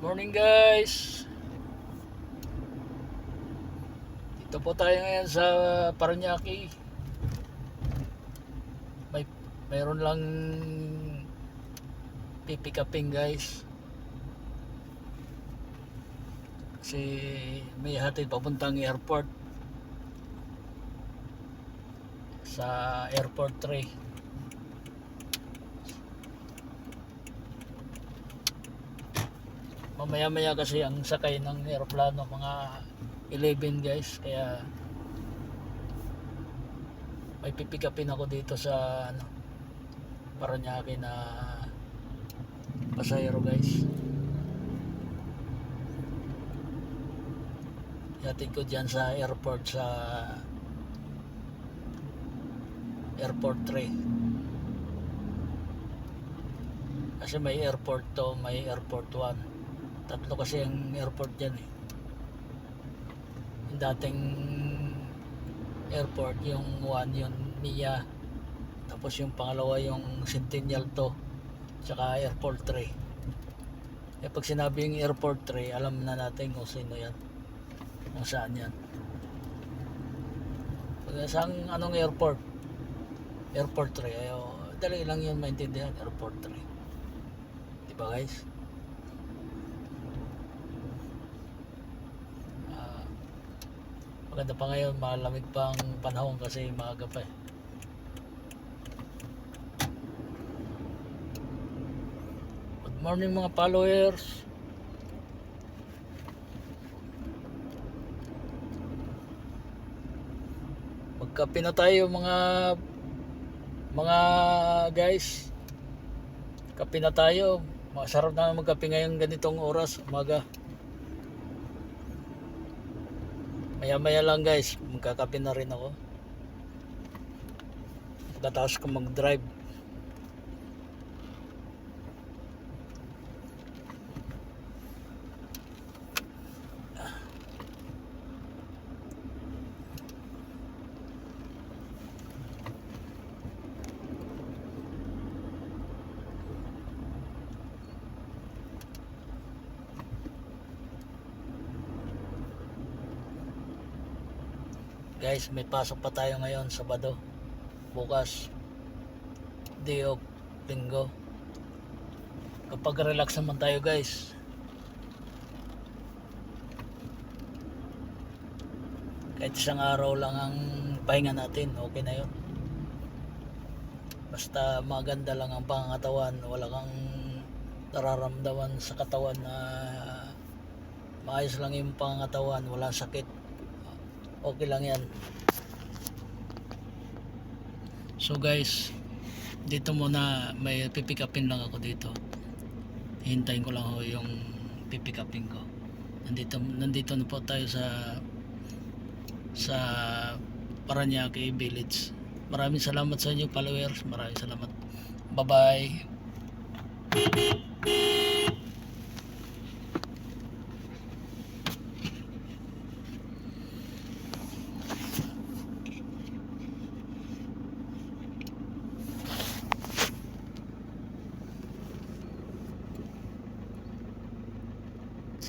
Morning guys. Dito po tayo ngayon sa Paranaque. May mayroon lang pipikaping guys. Kasi may hatid papuntang airport. Sa airport 3. Mamaya maya kasi ang sakay ng aeroplano mga 11 guys. Kaya may pipikapin ako dito sa ano Paranaque na pasahero guys. Yatid ko dyan sa airport sa airport 3 kasi may airport to may airport 1 tatlo kasi ang airport dyan eh. Yung dating airport yung one yung Mia. Tapos yung pangalawa yung Centennial to tsaka airport 3 eh pag sinabi yung airport 3 alam na natin kung sino yan kung saan yan. Pag saan anong airport? Airport 3 ayo dali lang yun maintindihan airport 3 diba guys maganda pa ngayon malamig pa ang panahon kasi maaga pa eh. Good morning mga followers. Magkape na tayo mga mga guys. Kape na tayo. Masarap na magkape ngayon ganitong oras umaga Maya maya lang guys, magkakape na rin ako. Pagkatapos ko mag-drive. Guys, may pasok pa tayo ngayon, Sabado. Bukas, day of linggo. Kapag relax naman tayo guys. Kahit isang araw lang ang pahinga natin, okay na yun. Basta maganda lang ang pangangatawan, wala kang nararamdaman sa katawan na maayos lang yung pangangatawan, wala sakit okay lang yan. So guys dito muna may pipikapin lang ako dito. Hintayin ko lang ho yung pipikapin ko. Nandito, nandito na po tayo sa sa Paranaque Village. Maraming salamat sa inyo followers. Maraming salamat. Bye bye